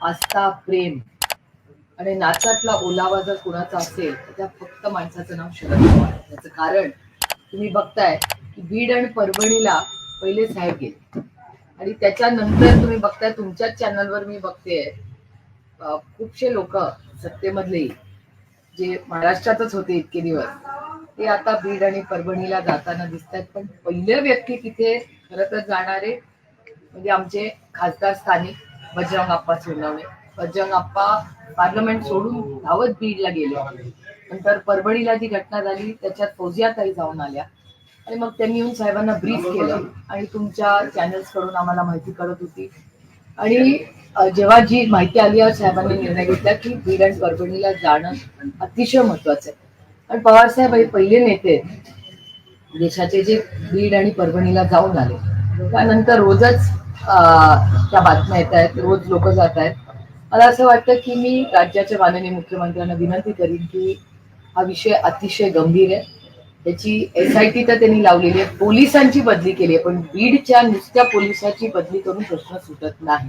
आस्था प्रेम आणि नाचातला ओलावा जर कुणाचा असेल तर त्या फक्त माणसाचं नाव शरद पवार. त्याचं कारण तुम्ही बघताय की बीड आणि परभणीला पहिले साहेब गेले. आणि त्याच्यानंतर तुम्ही बघताय तुमच्याच चॅनलवर मी बघते खूपशे लोक सत्तेमधले जे महाराष्ट्रातच होते इतके दिवस ते आता बीड आणि परभणीला जाताना दिसतात पण पहिले व्यक्ती तिथे खरं तर जाणारे म्हणजे आमचे खासदार स्थानिक बजरंग अप्पा सोनवणे बजरंग अप्पा पार्लमेंट सोडून धावत बीडला गेले. नंतर परभणीला जी घटना झाली त्याच्यात फौजियाताई जाऊन आल्या. आणि मग त्यांनी येऊन साहेबांना ब्रीफ केलं. आणि तुमच्या चॅनल्सकडून आम्हाला माहिती कळत होती. आणि जेव्हा जी माहिती आली आहे साहेबांनी निर्णय घेतला की बीड आणि परभणीला जाणं अतिशय महत्वाचं आहे. आणि पवार साहेब हे पहिले नेते देशाचे जे बीड आणि परभणीला जाऊन आले. त्यानंतर रोजच त्या बातम्या येत आहेत रोज लोक जात आहेत. मला असं वाटतं की मी राज्याच्या माननीय मुख्यमंत्र्यांना विनंती करीन की हा विषय अतिशय गंभीर आहे. त्याची एस आय टी तर त्यांनी लावलेली आहे पोलिसांची बदली केली आहे पण बीडच्या नुसत्या पोलिसाची बदली करून प्रश्न सुटत नाही.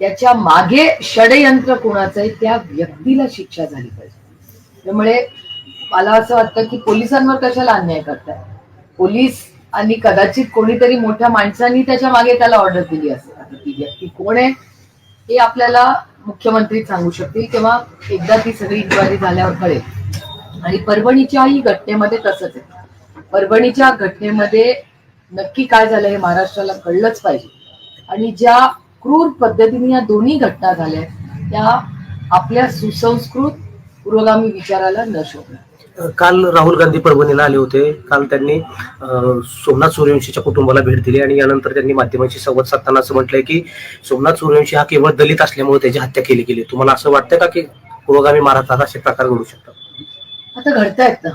त्याच्यामागे षडयंत्र कोणाचं आहे त्या व्यक्तीला शिक्षा झाली पाहिजे. त्यामुळे मला असं वाटतं की पोलिसांवर कशाला अन्याय करताय? पोलीस आणि कदाचित कोणीतरी मोठ्या माणसांनी त्याच्यामागे त्याला ऑर्डर दिली असेल. आता ती व्यक्ती कोण आहे हे आपल्याला मुख्यमंत्री सांगू शकतील किंवा एकदा ती सगळी इन्क्वायरी झाल्यावर कळेल. आणि परभणीच्याही घटनेमध्ये तसंच आहे. परभणीच्या घटनेमध्ये नक्की काय झालं हे महाराष्ट्राला कळलंच पाहिजे. आणि ज्या क्रूर पद्धतीने या दोन्ही घटना झाल्या त्या आपल्या सुसंस्कृत पुरोगामी विचाराला न शोधणार काल राहुल गांधी परभणीला आले होते. काल त्यांनी सोमनाथ सूर्यवंशीच्या कुटुंबाला भेट दिली आणि यानंतर त्यांनी माध्यमांशी संवाद साधताना असं म्हटलंय की सोमनाथ सूर्यवंशी हा केवळ दलित असल्यामुळे त्याची हत्या केली गेली. तुम्हाला असं वाटतं का की पुरोगामी महाराष्ट्रात असे प्रकार घडू शकतात? आता घडतायत ना.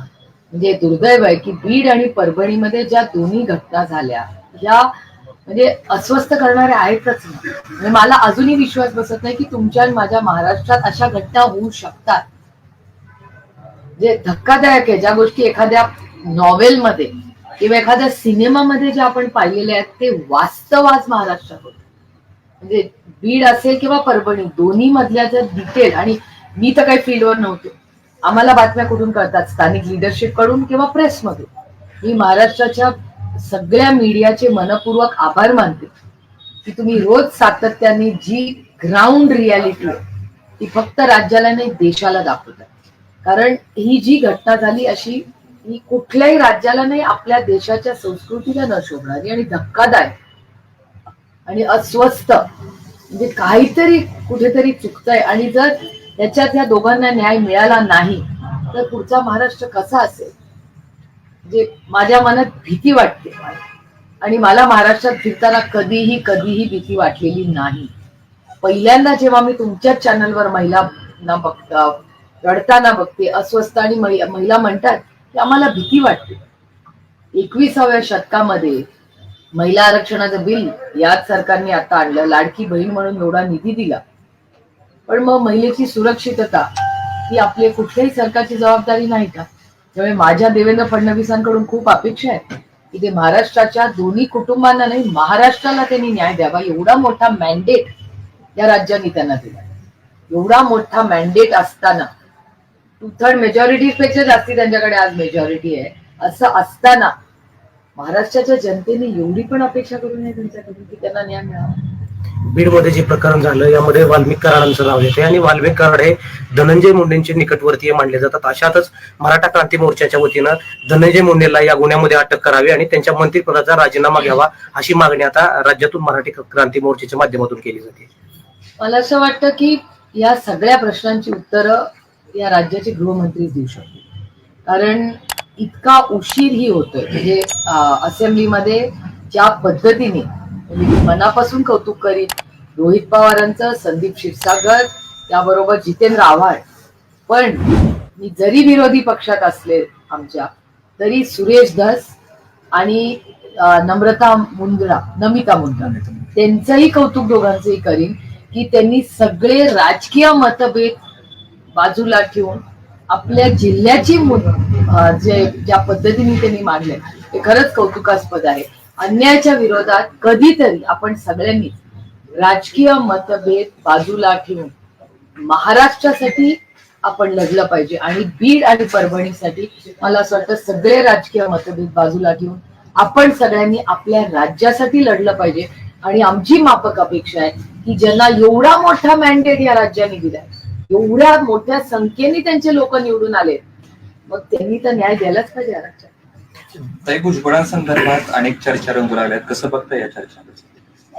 म्हणजे दुर्दैव आहे की बीड आणि परभणीमध्ये ज्या दोन्ही घटना झाल्या या म्हणजे अस्वस्थ करणाऱ्या आहेतच म्हणजे मला अजूनही विश्वास बसत नाही की तुमच्या आणि माझ्या महाराष्ट्रात अशा घटना होऊ शकतात. जे धक्कादायक आहे ज्या गोष्टी एखाद्या नॉवेलमध्ये किंवा एखाद्या सिनेमामध्ये ज्या आपण पाहिलेल्या आहेत ते वास्तव आज महाराष्ट्रात होत. म्हणजे बीड असेल किंवा परभणी दोन्ही मधल्या जर डिटेल आणि मी तर काही फील्डवर नव्हते. आम्हाला बातम्या कुठून कळतात? स्थानिक लिडरशिपकडून किंवा प्रेसमधून मी महाराष्ट्राच्या सगळ्या मीडियाचे मनपूर्वक आभार मानते की तुम्ही रोज सातत्याने जी ग्राउंड रियालिटी आहे ती फक्त राज्याला नाही देशाला दाखवतात कारण ही जी घटना झाली अशी ही कुठल्याही राज्याला नाही आपल्या देशाच्या संस्कृतीला न शोभणारी आणि धक्कादायक आणि अस्वस्थ म्हणजे काहीतरी कुठेतरी चुकतंय. आणि जर त्याच्यात या दोघांना न्याय मिळाला नाही तर पुढचा महाराष्ट्र कसा असेल? म्हणजे माझ्या मनात भीती वाटते. आणि मला महाराष्ट्रात फिरताना कधीही कधीही भीती वाटलेली नाही. पहिल्यांदा जेव्हा मी तुमच्याच चॅनलवर महिलांना बघता रडताना बघते अस्वस्थ आणि महिला म्हणतात की आम्हाला भीती वाटते. एकविसाव्या शतकामध्ये महिला आरक्षणाचं बिल याच सरकारने आता आणलं. लाडकी बहीण म्हणून एवढा निधी दिला. पण मग महिलेची सुरक्षितता ही आपली कुठल्याही सरकारची जबाबदारी नाही का? त्यामुळे माझ्या देवेंद्र फडणवीसांकडून खूप अपेक्षा आहे. की ते महाराष्ट्राच्या दोन्ही कुटुंबांना नाही महाराष्ट्राला त्यांनी न्याय द्यावा. एवढा मोठा मॅन्डेट या राज्यांनी त्यांना दिला. एवढा मोठा मॅन्डेट असताना टू थर्ड मेजॉरिटी पेक्षा जास्ती त्यांच्याकडे आज मेजॉरिटी आहे. असं असताना महाराष्ट्राच्या जनतेने एवढी पण अपेक्षा करू नये त्यांच्याकडून की त्यांना न्याय मिळावा. बीडमध्ये जे प्रकरण झालं यामध्ये वाल्मिक कराडांचं नाव येते आणि वाल्मिक कराड हे धनंजय मुंडेंचे निकटवर्तीय मानले जातात. अशातच मराठा क्रांती मोर्चाच्या वतीनं धनंजय मुंडेला या गुन्ह्यामध्ये अटक करावी आणि त्यांच्या मंत्रिपदाचा राजीनामा घ्यावा अशी मागणी आता राज्यातून मराठी क्रांती मोर्चाच्या माध्यमातून केली जाते. मला असं वाटतं की या सगळ्या प्रश्नांची उत्तरं या राज्याचे गृहमंत्री देऊ शकतील. कारण इतका उशीर ही होतोय. म्हणजे असेंब्लीमध्ये ज्या पद्धतीने मनापासून कौतुक करीन रोहित पवारांचं संदीप क्षीरसागर त्याबरोबर जितेंद्र आव्हाड. पण मी जरी विरोधी पक्षात असले आमच्या तरी सुरेश धस आणि नम्रता मुंद्रा नमिता मुंद्रा. त्यांचंही कौतुक दोघांचंही करीन की त्यांनी सगळे राजकीय मतभेद बाजूला ठेवून आपल्या जिल्ह्याची जे ज्या पद्धतीने त्यांनी मांडले ते खरंच कौतुकास्पद आहे. अन्यायाच्या विरोधात कधीतरी आपण सगळ्यांनी राजकीय मतभेद बाजूला ठेवून महाराष्ट्रासाठी आपण लढलं पाहिजे आणि बीड आणि परभणीसाठी मला असं वाटतं सगळे राजकीय मतभेद बाजूला ठेवून आपण सगळ्यांनी आपल्या राज्यासाठी लढलं पाहिजे. आणि आमची मापक अपेक्षा आहे की ज्यांना एवढा मोठा मॅन्डेट या राज्याने दिलाय एवढ्या मोठ्या संख्येने त्यांचे लोक निवडून आले. मग त्यांनी तर न्याय द्यायलाच पाहिजे ताई भुजबळांसंदर्भात अनेक चर्चा रंगू लागल्यात. कसं बघता या चर्चा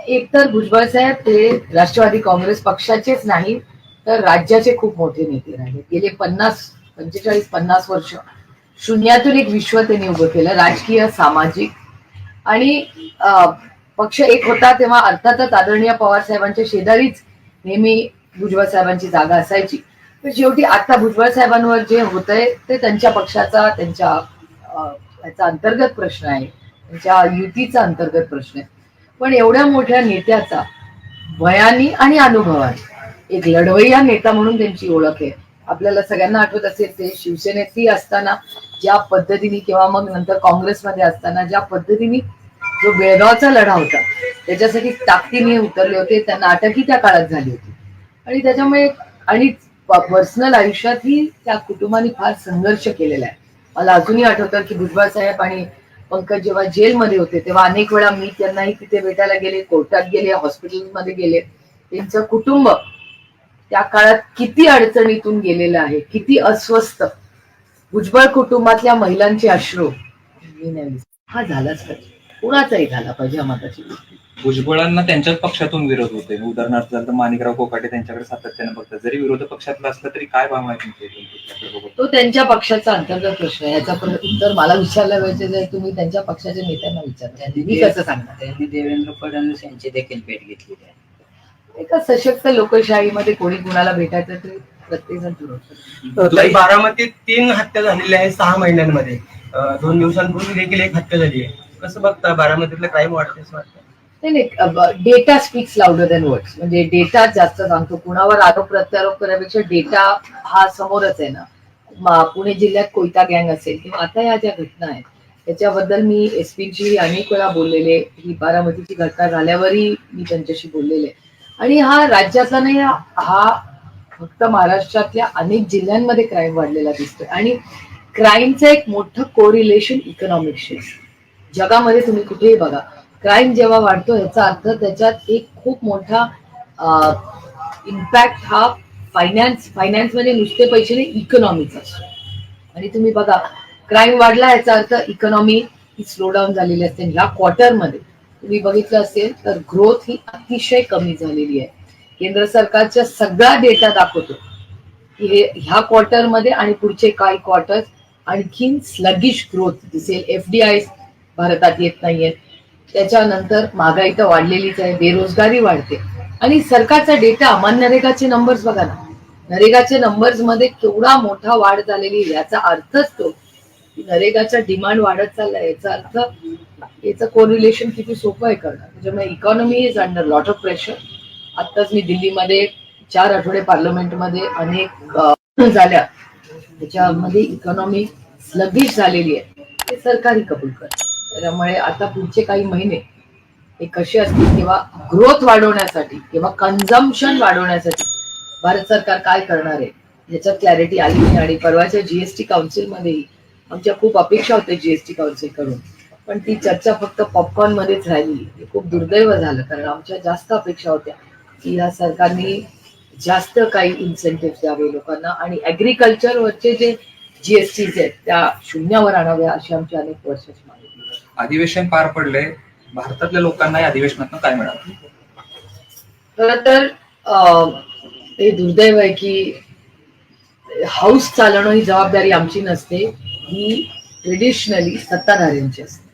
एकतर भुजबळ साहेब ते राष्ट्रवादी काँग्रेस पक्षाचेच नाही तर राज्याचे खूप मोठे नेते राहिले. गेले पन्नास पंचेचाळीस पन्नास वर्ष शून्यातून एक विश्व त्यांनी उभं केलं राजकीय सामाजिक. आणि पक्ष एक होता तेव्हा अर्थातच आदरणीय पवार साहेबांच्या शेजारीच नेहमी भुजबळ साहेबांची जागा असायची. पण शेवटी आता भुजबळ साहेबांवर जे होतंय ते त्यांच्या पक्षाचा त्यांच्या याचा अंतर्गत प्रश्न आहे. त्यांच्या युतीचा अंतर्गत प्रश्न आहे. पण एवढ्या मोठ्या नेत्याचा भयानी आणि अनुभवाने एक लढवय्या नेता म्हणून त्यांची ओळख आहे. आपल्याला सगळ्यांना आठवत असेल ते शिवसेनेतही असताना ज्या पद्धतीने किंवा मग नंतर काँग्रेसमध्ये असताना ज्या पद्धतीने जो बेळगावचा लढा होता त्याच्यासाठी ताकदीने उतरले होते त्यांना अटकही त्या काळात झाली होती. आणि त्याच्यामुळे आणि पर्सनल आयुष्यातही त्या कुटुंबाने फार संघर्ष केलेला आहे. मला अजूनही आठवतं की भुजबळ साहेब आणि पंकज जेव्हा जेलमध्ये होते तेव्हा अनेक वेळा मी त्यांनाही तिथे भेटायला गेले कोर्टात गेले हॉस्पिटलमध्ये गेले. त्यांचं कुटुंब त्या काळात किती अडचणीतून गेलेलं आहे किती अस्वस्थ. भुजबळ कुटुंबातल्या महिलांचे अश्रू. मी नाही हा झालाच पाहिजे. कुणाचाही झाला पाहिजे हा मताची गोष्टी. भुजबळांना त्यांच्याच पक्षातून विरोध होते उदाहरणार्थ झालं तर माणिकराव कोकाटे त्यांच्याकडे सातत्याने बघतात. जरी विरोध पक्षातला असला तरी काय भावना आहे? तो त्यांच्या पक्षाचा अंतर्गत प्रश्न आहे. याचा उत्तर मला विचारला पाहिजे जर तुम्ही त्यांच्या पक्षाच्या नेत्यांना विचारता मी कसं सांगणार? त्यांनी देवेंद्र फडणवीस यांची देखील भेट घेतलेली आहे. एका सशक्त लोकशाहीमध्ये कोणी कुणाला भेटायचं ते प्रत्येक जण ठरवतो बारामतीत तीन हत्या झालेल्या आहेत सहा महिन्यांमध्ये. दोन दिवसांपूर्वी देखील एक हत्या झाली आहे. कसं बघता? बारामतीतलं क्राईम वाढते असं वाटतं नाही नाही data speaks louder than words म्हणजे डेटा जास्त सांगतो. कुणावर आरोप प्रत्यारोप करण्यापेक्षा डेटा हा समोरच आहे ना. पुणे जिल्ह्यात कोयता गँग असेल किंवा आता या ज्या घटना आहेत त्याच्याबद्दल मी एस पीची अनेक वेळा बोललेले ही बारामतीची घटना झाल्यावरही मी त्यांच्याशी बोललेले. आणि हा राज्यातला नाही हा- फक्त महाराष्ट्रातल्या अनेक जिल्ह्यांमध्ये क्राईम वाढलेला दिसतोय. आणि क्राईमचं एक मोठं कोरिलेशन इकॉनॉमिक्सशी जगामध्ये तुम्ही कुठेही बघा क्राईम जेव्हा वाढतो याचा अर्थ त्याच्यात एक खूप मोठा इम्पॅक्ट हा फायनान्स फायनान्समध्ये नुसते पैसे नाही इकॉनॉमीचा असतो. आणि तुम्ही बघा क्राईम वाढला याचा अर्थ इकॉनॉमी ही स्लो डाऊन झालेली असते. ह्या क्वार्टरमध्ये तुम्ही बघितलं असेल तर ग्रोथ ही अतिशय कमी झालेली आहे. केंद्र सरकारच्या सगळा डेटा दाखवतो. की हे ह्या क्वार्टरमध्ये आणि पुढचे काही क्वार्टर आणखीन स्लगिश ग्रोथ दिसेल. एफ डी आय भारतात येत नाहीये त्याच्यानंतर महागाई तर वाढलेलीच आहे बेरोजगारी वाढते. आणि सरकारचा डेटा मनरेगाचे नंबर्स बघा ना. नरेगाच्या नंबर्समध्ये केवढा मोठा वाढ झालेली याचा अर्थच तो. नरेगाचा डिमांड वाढत चाललाय याचा अर्थ याचं कोरिलेशन किती सोपं आहे करणं त्याच्यामुळे economy is under lot of pressure आत्ताच मी दिल्लीमध्ये चार आठवडे पार्लमेंटमध्ये अनेक झाल्या. त्याच्यामध्ये इकॉनॉमी स्लगिश झालेली आहे. ते सरकारी कबूल करत. त्यामुळे आता पुढचे काही महिने हे कसे असतील किंवा ग्रोथ वाढवण्यासाठी किंवा कन्झम्पशन वाढवण्यासाठी भारत सरकार काय करणार आहे ह्याच्यात क्लॅरिटी आली नाही. आणि परवाच्या जीएसटी काउन्सिलमध्येही आमच्या खूप अपेक्षा होत्या जीएसटी काउन्सिलकडून. पण ती चर्चा फक्त पॉपकॉर्न मध्येच राहिली. हे खूप दुर्दैव झालं. कारण आमच्या जास्त अपेक्षा होत्या की या सरकारने जास्त काही इन्सेंटिव्ह द्यावे लोकांना. आणि ॲग्रिकल्चरवरचे जे जीएसटी आहेत त्या शून्यावर आणाव्या अशी आमची अनेक वर्षाची मागणी आहे. अधिवेशन पार पडले भारतातल्या लोकांना या अधिवेशनातून काय मिळालं? खर तर ते हे दुर्दैव आहे की हाऊस चालवणं ही जबाबदारी आमची नसते. ही ट्रेडिशनली सत्ताधाऱ्यांची असते.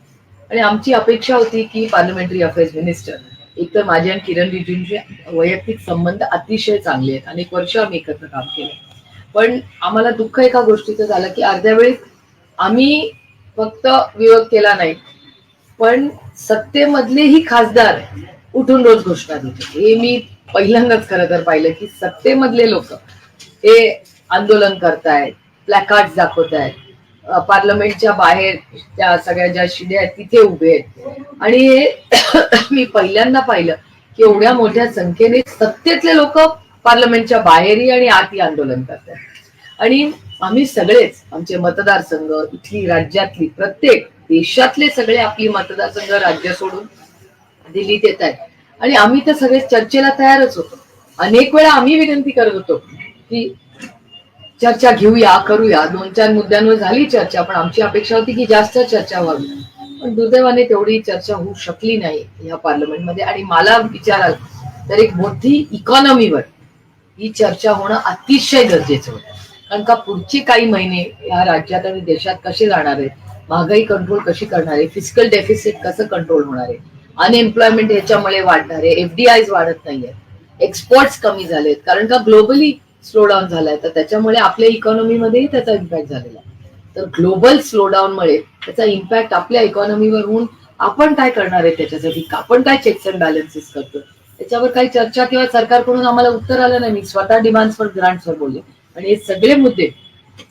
आणि आमची अपेक्षा होती की पार्लमेंटरी अफेअर्स मिनिस्टर एकतर माझे आणि किरण रिजिजूंचे वैयक्तिक संबंध अतिशय चांगले आहेत. अनेक वर्ष आम्ही एकत्र काम केलं. पण आम्हाला दुःख एका गोष्टीचं झालं की अर्ध्या वेळेस आम्ही फक्त विरोध केला नाही. पण सत्तेमधलेही खासदार उठून रोज घोषणा देते हे मी पहिल्यांदाच खरं तर पाहिलं की सत्तेमधले लोक हे आंदोलन करतायत प्लॅकार्ड दाखवतायत. आहेत पार्लमेंटच्या बाहेर त्या सगळ्या ज्या शिड्या आहेत तिथे उभे आहेत. आणि हे मी पहिल्यांदा पाहिलं की एवढ्या मोठ्या संख्येने सत्तेतले लोक पार्लमेंटच्या बाहेरही आणि आतही आंदोलन करतात आणि आम्ही सगळेच आमचे मतदारसंघ इथली राज्यातली प्रत्येक देशातले सगळे आपली मतदारसंघ राज्य सोडून दिल्लीत येत आहेत. आणि आम्ही तर सगळे चर्चेला तयारच होतो. अनेक वेळा आम्ही विनंती करत होतो की चर्चा घेऊया करूया. दोन चार मुद्द्यांवर झाली चर्चा पण आमची अपेक्षा होती की जास्त चर्चा व्हावी. पण दुर्दैवाने तेवढी चर्चा होऊ शकली नाही या पार्लमेंटमध्ये. आणि मला विचाराल तर एक मोठी इकॉनॉमीवर ही चर्चा होणं अतिशय गरजेचं होतं. कारण का पुढचे काही महिने या राज्यात आणि देशात कसे जाणार आहेत? महागाई कंट्रोल कशी करणार? आहे फिजिकल डेफिसिट कसं कंट्रोल होणार? आहे अनएम्प्लॉयमेंट ह्याच्यामुळे वाढणार आहे एफडीआय वाढत नाहीये एक्सपोर्ट्स कमी झालेत. कारण का ग्लोबली स्लो डाऊन झालाय. तर त्याच्यामुळे आपल्या इकॉनॉमीमध्येही त्याचा इम्पॅक्ट झालेला आहे. तर ग्लोबल स्लोडाऊनमुळे त्याचा इम्पॅक्ट आपल्या इकॉनॉमीवर होऊन आपण काय करणार आहे त्याच्यासाठी? आपण काय चेक्स अँड बॅलन्सेस करतो त्याच्यावर काही चर्चा किंवा सरकारकडून आम्हाला उत्तर आलं नाही. मी स्वतः डिमांड्सवर ग्रांट्सवर बोलले. आणि हे सगळे मुद्दे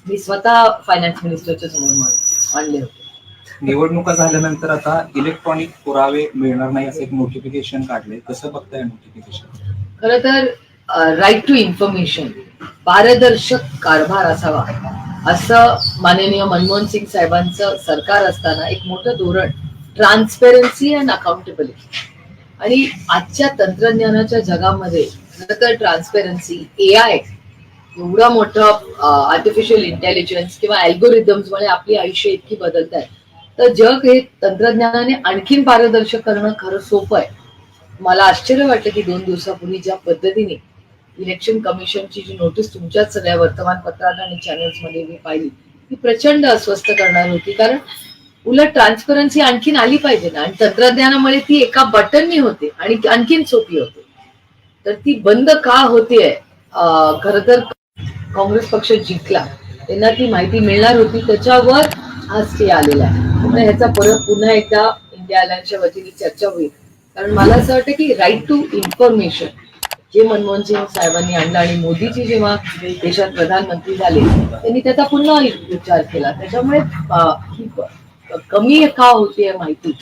मी स्वतः फायनान्स मिनिस्टरच्या समोर मांडले. मांडले होते निवडणुका झाल्यानंतर आता इलेक्ट्रॉनिक पुरावे मिळणार नाही असं एक नोटिफिकेशन काढले कसं बघताय नोटिफिकेशन खर तर राईट टू इन्फॉर्मेशन पारदर्शक कारभार असावा. असं माननीय मनमोहन सिंग साहेबांचं सरकार असताना एक मोठं धोरण ट्रान्सपेरन्सी अँड अकाउंटेबिलिटी आणि आजच्या तंत्रज्ञानाच्या जगामध्ये खरं तर ट्रान्सपेरन्सी ए आय एवढं मोठं आर्टिफिशियल इंटेलिजन्स किंवा अल्गोरिदम्समुळे आपली आयुष्य इतकी बदलत आहे तर जग हे तंत्रज्ञानाने आणखीन पारदर्शक करणं खरं सोपं आहे. मला आश्चर्य वाटलं की दोन दिवसापूर्वी ज्या पद्धतीने इलेक्शन कमिशनची जी नोटीस तुमच्याच सगळ्या वर्तमानपत्रात आणि चॅनल्समध्ये मी पाहिली ती प्रचंड अस्वस्थ करणार होती. कारण उलट ट्रान्सपरन्सी आणखीन आली पाहिजे ना. आणि तंत्रज्ञानामुळे ती एका बटननी होते आणि आणखीन सोपी होते. तर ती बंद का होते खर तर काँग्रेस पक्ष जिंकला त्यांना ती माहिती मिळणार होती त्याच्यावर आज ते आलेला आहे ह्याचा परत पुन्हा एकदा इंडिया अलायन्सच्या वतीने चर्चा होईल. कारण मला असं वाटतं की राईट टू इन्फॉर्मेशन जे मनमोहन सिंग साहेबांनी आणलं आणि मोदीजी जेव्हा देशात प्रधानमंत्री झाले त्यांनी त्याचा पुन्हा विचार केला. त्याच्यामुळे कमी का होतीये माहिती?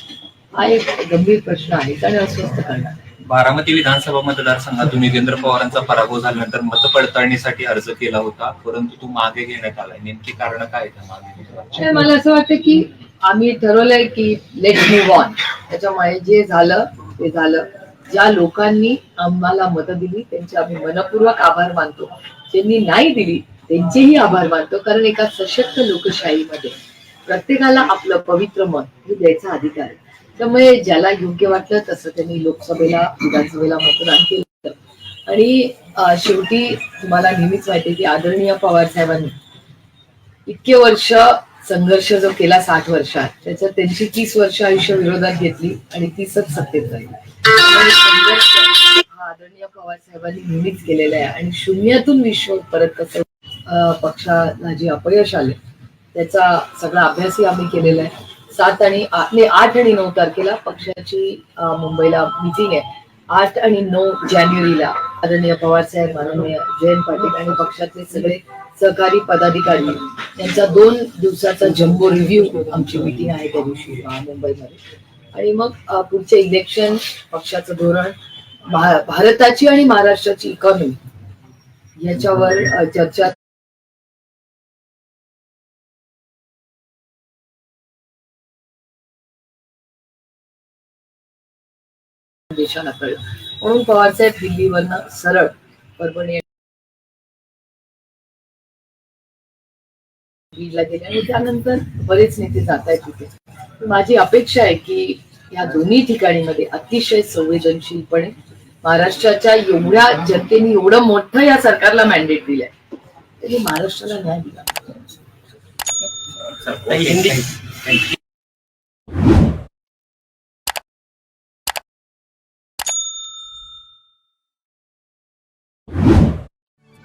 हा एक गंभीर प्रश्न आहे आणि अस्वस्थ करणार. बारामती विधानसभा मतदारसंघातून नितेंद्र पवारांचा पराभव झाल्यानंतर मतपडताळणीसाठी अर्ज केला होता परंतु तो मागे घेण्यात आलाय. नेमकी कारण काय मागे मला असं वाटतं की आम्ही ठरवलंय की लेट मूव्ह ऑन त्याच्यामुळे जे झालं ते झालं. ज्या लोकांनी आम्हाला मतं दिली त्यांचे आम्ही मनपूर्वक आभार मानतो. ज्यांनी नाही दिली त्यांचेही आभार मानतो. कारण एका सशक्त लोकशाहीमध्ये प्रत्येकाला आपलं पवित्र मत हे द्यायचा अधिकार आहे. त्यामुळे ज्याला योग्य वाटलं तसं त्यांनी लोकसभेला विधानसभेला मतदान केलं. आणि शेवटी तुम्हाला नेहमीच माहिती की आदरणीय पवार साहेबांनी इतके वर्ष संघर्ष जो केला साठ वर्षात त्याच्यात त्यांची तीस वर्ष आयुष्य विरोधात घेतली आणि तीसच सत्तेत राहिली. संघर्ष हा आदरणीय पवार साहेबांनी नेहमीच केलेला आहे. आणि शून्यातून विश्व परत कसं पक्षाला जे अपयश आले त्याचा सगळा अभ्यासही आम्ही केलेला आहे. सात आणि नाही, आठ आणि नऊ तारखेला पक्षाची मुंबईला मिटिंग आहे. आठ आणि नऊ जानेवारीला आदरणीय पवार साहेब माननीय जयंत पाटील आणि पक्षातले सगळे सहकारी पदाधिकारी यांचा दोन दिवसाचा जम्बो रिव्ह्यू आमची मिटिंग आहे त्या दिवशी मुंबईमध्ये. आणि मग पुढचे इलेक्शन पक्षाचं धोरण भारताची आणि महाराष्ट्राची इकॉनॉमी याच्यावर चर्चा देशाला कळलं म्हणून पवारसाहेब दिल्लीवरनं सरळ परभणी बीडला गेले आणि त्यानंतर बरेच नेते जात आहेत तिथे माझी अपेक्षा आहे की या दोन्ही ठिकाणीमध्ये अतिशय संवेदनशीलपणे महाराष्ट्राच्या एवढ्या जनतेने एवढं मोठं या सरकारला मॅन्डेट दिलंय त्यांनी महाराष्ट्राला न्याय दिला